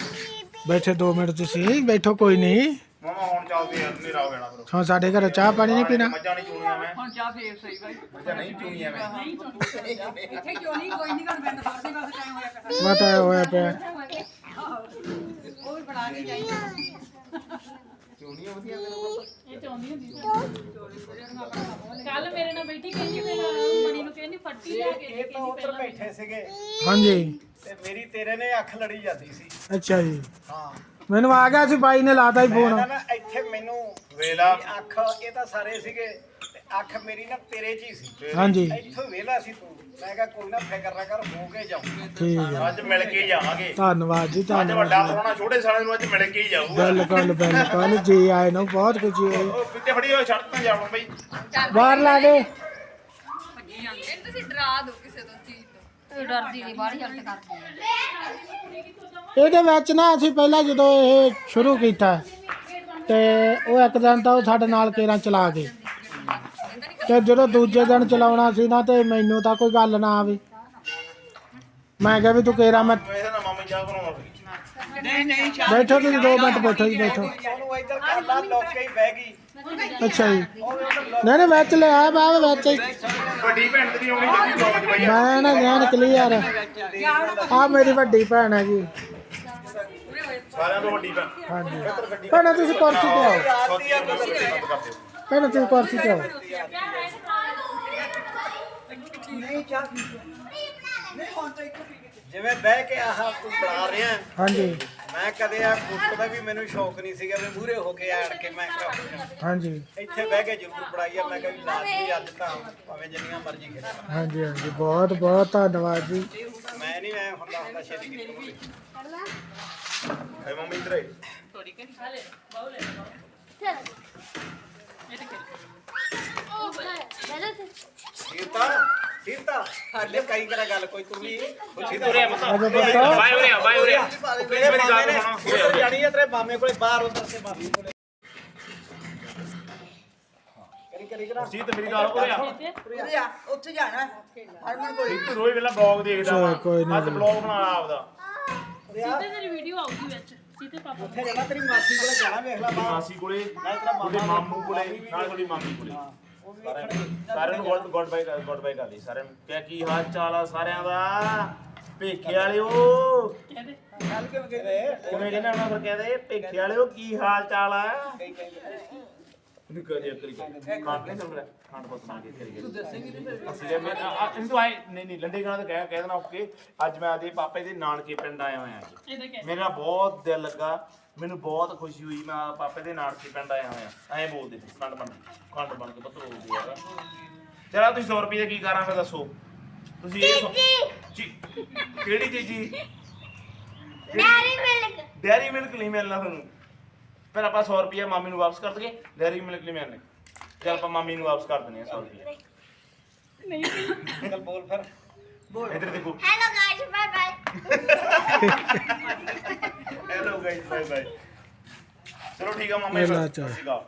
ਬੈਠੇ 2 ਮਿੰਟ ਤੁਸੀਂ ਬੈਠੋ ਕੋਈ ਨਹੀਂ। ਮਾਮਾ ਹੁਣ ਚੱਲਦੇ ਯਾਰ ਹਨੇਰਾ ਹੋ ਜਾਣਾ ਫਿਰ। ਹੁਣ ਸਾਡੇ ਘਰ ਚਾਹ ਪਾਣੀ ਨਹੀਂ ਪੀਣਾ। ਮੱਝਾਂ ਨਹੀਂ ਚੂਣੀਆਂ ਮੈਂ। ਹੁਣ ਚਾਹ ਫੇਰ ਸਹੀ ਬਾਈ। ਮੱਝਾਂ ਨਹੀਂ ਚੂਣੀਆਂ ਮੈਂ। ਇੱਥੇ ਕਿਉਂ ਨਹੀਂ? ਕੋਈ ਨਹੀਂ ਕਰ ਮੈਂ ਫਾਰਸੇ ਵਾਸਤੇ ਟਾਈਮ ਹੋਇਆ ਕਰਦਾ ਮੈਂ ਤਾਂ ਹੋਇਆ ਪਿਆ। ਉਹ ਵੀ ਬਣਾ ਕੇ ਜਾਈ ਇਹ ਚਾਹੁੰਦੀ ਹੁੰਦੀ ਸੀ। ਕੱਲ ਮੇਰੇ ਨਾਲ ਬੈਠੀ ਕਹਿੰਦੀ ਮੈਂ ਮਣੀ ਨੂੰ ਕਹਿੰਦੀ ਫੱਟੀ ਲੈ ਕੇ ਇਹ ਤਾਂ ਉੱਧਰ ਬੈਠੇ ਸੀਗੇ। ਹਾਂਜੀ। ਤੇ ਮੇਰੀ ਤੇਰੇ ਨੇ ਅੱਖ ਲੜੀ ਜਾਂਦੀ ਸੀ। ਅੱਛਾ ਜੀ। ਹਾਂ। ਮੈਨੂੰ ਆ ਗਿਆ ਸੀ ਬਾਈ ਨੇ ਲਾਤਾ ਹੀ ਫੋਨ। ਨਾ ਇੱਥੇ ਮੈਨੂੰ ਵੇਲਾ ਅੱਖ ਇਹ ਤਾਂ ਸਾਰੇ ਸੀਗੇ। ਅੱਖ ਮੇਰੀ ਨਾ ਤੇਰੇ 'ਚ ਹੀ ਸੀ। ਹਾਂਜੀ। ਇੱਥੋਂ ਵੇਲਾ ਸੀ ਤੂੰ। ਮੈਂ ਕਿਹਾ ਕੋਈ ਨਾ ਫਿਕਰ ਨਾ ਕਰ ਹੋ ਕੇ ਜਾਊ ਠੀਕ ਹੈ। ਅੱਜ ਮਿਲ ਕੇ ਹੀ ਜਾਵਾਂਗੇ। ਧੰਨਵਾਦ ਜੀ ਅੱਜ ਧੰਨਵਾਦ ਵੱਡਾ। ਪਰੋਣਾ ਛੋਟੇ ਸਾਲੇ ਨੂੰ ਅੱਜ ਮਿਲ ਕੇ ਹੀ ਜਾਊਗਾ। ਬਿਲਕੁਲ ਬਿਲਕੁਲ। ਜੀ ਆਏ ਨੂੰ ਬਹੁਤ ਖੁਸ਼ੀ ਹੋਈ। ਉਹ ਪਿੱਛੇ ਫੜੀ ਹੋਈ ਛੱਡ ਤਾਂ ਜਾਵਣ ਬਈ। ਬਾਹਰ ਲਾ ਦੇ। ਤੁਸੀਂ ਡਰਾ ਦਿਓ ਕਿਸੇ ਤੋਂ ਚੀਜ਼ ਤੋਂ ਡਰਦੀ ਨਹੀਂ ਬਾਹਰ ਜਲਦ ਕਰਦੀ ਇਹਦੇ ਵਿੱਚ ਨਾ ਅਸੀਂ ਪਹਿਲਾਂ ਜਦੋਂ ਇਹ ਸ਼ੁਰੂ ਕੀਤਾ ਤੇ ਉਹ ਇੱਕ ਦਿਨ ਤਾਂ ਉਹ ਸਾਡੇ ਨਾਲ ਕੇਰਾਂ ਚਲਾ ਗਏ। ਤੇ ਜਦੋਂ ਦੂਜੇ ਦਿਨ ਚਲਾਉਣਾ ਸੀ ਨਾ ਤੇ ਮੈਨੂੰ ਤਾਂ ਕੋਈ ਗੱਲ ਨਾ ਆਵੇ। ਮੈਂ ਕਿਹਾ ਵੀ ਤੂੰ ਕੇਰਾਂ ਮੈਂ ਵੈਸੇ ਨਾ ਮਾਮੀ ਚਾਹ ਬਣਾਉਣਾ ਨਹੀਂ ਨਹੀਂ ਬੈਠੋ ਤੁਸੀਂ 2 ਮਿੰਟ ਬੈਠੋ। ਜੀ ਬੈਠੋ ਉਹਨੂੰ ਇੱਧਰ ਕਰ ਲਾ ਲੋਕ ਹੀ ਬਹਿ ਗਈ ਅੱਛਾ ਜੀ। ਨਹੀਂ ਨਹੀਂ ਵਿੱਚ ਲੈ ਆ ਬਾਹਰ ਵਿੱਚ ਹੀ। ਵੱਡੀ ਭੈਣ ਤੇਰੀ ਆਉਣੀ ਬਲੌਗ 'ਚ ਬਈ ਮੈਂ ਨਾ ਗਿਆਨ ਕਲੀਅਰ ਆ ਮੇਰੀ ਵੱਡੀ ਭੈਣ ਹੈ ਜੀ। ਸਾਰਿਆਂ ਤੋਂ ਵੱਡੀ ਭੈਣ। ਹਾਂਜੀ। ਭੈਣਾ ਤੁਸੀਂ ਕੁਰਸੀ ਤੇ ਆਓ ਆ ਭੈਣਾ ਤੁਸੀਂ ਕੁਰਸੀ ਤੇ ਚਾਹ ਜਿਵੇਂ ਬਹਿ ਕੇ ਆਹ ਤੂੰ ਬਣਾ ਰਿਹਾ ਹਾਂਜੀ। ਮੈਂ ਕਦੇ ਆ ਕੁੱਟ ਦਾ ਵੀ ਮੈਨੂੰ ਸ਼ੌਕ ਨਹੀਂ ਸੀਗਾ ਵੀ ਮੂਹਰੇ ਹੋ ਕੇ ਆੜ ਕੇ ਮੈਂ ਕਰਾਂ ਹਾਂਜੀ। ਇੱਥੇ ਬਹਿ ਕੇ ਜ਼ਰੂਰ ਪੜਾਈ ਆ ਮੈਂ ਕਿਹਾ ਵੀ ਲਾਜ਼ਮੀ ਅੱਜ ਤਾਂ ਭਾਵੇਂ ਜਿੰਨੀਆਂ ਮਰਜ਼ੀ ਖੇਡਾਂ। ਹਾਂਜੀ ਹਾਂਜੀ। ਬਹੁਤ ਬਹੁਤ ਧੰਨਵਾਦ ਜੀ। ਮੈਂ ਨਹੀਂ ਮੈਂ ਹੁੰਦਾ ਹੁੰਦਾ ਛੇਤੀ ਕੀਤੀ ਐ ਮੰਮੀ ਆਈ ਥੋੜੀ ਕਿ ਹਾਲੇ ਬਾਉ ਲੈ ਇਹ ਤੇ ਸੀਤਾ ਸੀਤਾ। ਸਾਡੇ ਕਈ ਕਰਾ ਗੱਲ ਕੋਈ ਤੂੰ ਵੀ ਪੁੱਛੀ ਤਾਂ ਅਜੇ ਪੁੱਤ। ਬਾਏ ਉਰੇ ਬਾਏ ਉਰੇ ਆ ਤੇਰੇ ਮਾਮੇ ਨੇ ਜਾਣੀ ਹੈ ਤੇਰੇ ਮਾਮੇ ਕੋਲੇ ਬਾਹਰ ਉਧਰ ਸੇ ਮਾਮੀ ਕੋਲੇ। ਕਰੀ ਕਰੀ ਕਰਾ ਸੀ ਤੇ ਮੇਰੀ ਗੱਲ ਉਰੇ ਆ। ਤੇ ਉੱਥੇ ਜਾਣਾ। ਹਰਮਨ ਕੋਲ। ਇੱਕ ਰੋਜ਼ ਵੇਲਾ ਬਲੌਗ ਦੇਖਦਾ ਵਾ। ਅੱਜ ਬਲੌਗ ਬਣਾ ਆਪਦਾ। ਸੀਤੇ ਤੇਰੀ ਵੀਡੀਓ ਆਊਗੀ ਵਿੱਚ। ਸੀਤੇ ਪਾਪਾ ਉੱਥੇ ਜਾਣਾ ਤੇਰੀ ਮਾਸੀ ਕੋਲੇ ਜਾਣਾ ਵੇਖ ਲੈ। ਮਾਸੀ ਕੋਲੇ ਨਾਲ ਤੇਰਾ ਮਾਮਾ ਕੋਲੇ। ਨਾਲ ਤੁਹਾਡੀ ਮਾਮੀ ਕੋਲੇ। ਸਾਰਿਆਂ ਨੂੰ- ਸਾਰਿਆਂ ਨੂੰ good good bye good bye ਕਰ ਲਈ ਸਾਰਿਆਂ ਨੂੰ। ਕਿਆ ਕੀ ਹਾਲ ਚਾਲ ਆ ਸਾਰਿਆਂ ਦਾ? ਭੇਖੇ ਵਾਲਿਓ। ਕਹਿੰਦੇ ਗੱਲ ਕਿਵੇਂ ਕਹਿੰਦੇ? ਕਿਵੇਂ ਕਹਿੰਦੇ ਉਹਨਾਂ ਫਿਰ ਕਹਿੰਦੇ? ਭੇਖੇ ਵਾਲਿਓ ਕੀ ਹਾਲ ਚਾਲ ਆ? ਕਰੀ? ਨਹੀਂ ਸਮਝ ਨਾ ਕੇ ਕਰੀ। ਤੂੰ ਦੱਸੇਂਗੀ ਤੇ ਅਸੀਂ ਮੈਂ ਇਹਨੂੰ ਤੂੰ ਆਏ ਨਹੀਂ ਨਹੀਂ ਲੰਡੇ ਗਾਣਾ ਤਾਂ ਕਹਿ ਕਹਿ ਦੇਣਾ ਓਕੇ। ਅੱਜ ਮੈਂ ਆਦੇ ਪਾਪੇ ਦੇ ਨਾਨਕੇ ਪਿੰਡ ਆਇਆ ਹੋਇਆ ਅੱਜ ਇਹਦਾ ਕਹਿੰਦੇ ਮੇਰਾ ਬਹੁਤ ਦਿਲ ਲੱਗਾ ਮੈਨੂੰ ਬਹੁਤ ਖੁਸ਼ੀ ਹੋਈ ਮੈਂ ਪਾਪੇ ਦੇ ਨਾਨਕੇ ਪਿੰਡ ਆਇਆ ਹੋਇਆ। ਐਂ ਬੋਲਦੇ ਸੀ ਖੰਡ ਬਣ ਕੇ ਪਤਰ ਹੋ ਗਿਆ ਯਾਰ ਚਲਾ ਤੁਸੀਂ 100 ਰੁਪਏ ਦਾ ਕੀ ਕਰਾਂ ਫਿਰ ਦੱਸੋ। ਤੁਸੀਂ ਇਹ ਚੀ- ਕਿਹੜੀ ਚੀਜ਼ੀ? Dairy Milk. ਡੈਰੀ ਮਿਲਕ ਨਹੀਂ ਮਿਲਣਾ ਤੁਹਾਨੂੰ। ਫਿਰ ਆਪਾਂ 100 ਰੁਪਏ ਮਾਮੀ ਨੂੰ ਵਾਪਸ ਕਰ ਦਈਏ ਡੈਰੀ ਮਿਲਕ ਨਹੀਂ ਮਿਲਣੇ ਚਲ ਆਪਾਂ ਮਾਮੀ ਨੂੰ ਵਾਪਸ ਕਰ ਦਿੰਦੇ ਆ 100 ਰੁਪਏ ਨਹੀਂ ਚੱਲ ਬੋਲ ਫਿਰ ਇੱਧਰ ਦੇਖੋ hello guys bye bye hello guys bye bye ਚਲੋ ਠੀਕ ਆ ਮਾਮਾ ਜੀ ਮਿਲਣਾ ਸਤਿ ਚਾਹੇ। ਸ਼੍ਰੀ ਅਕਾਲ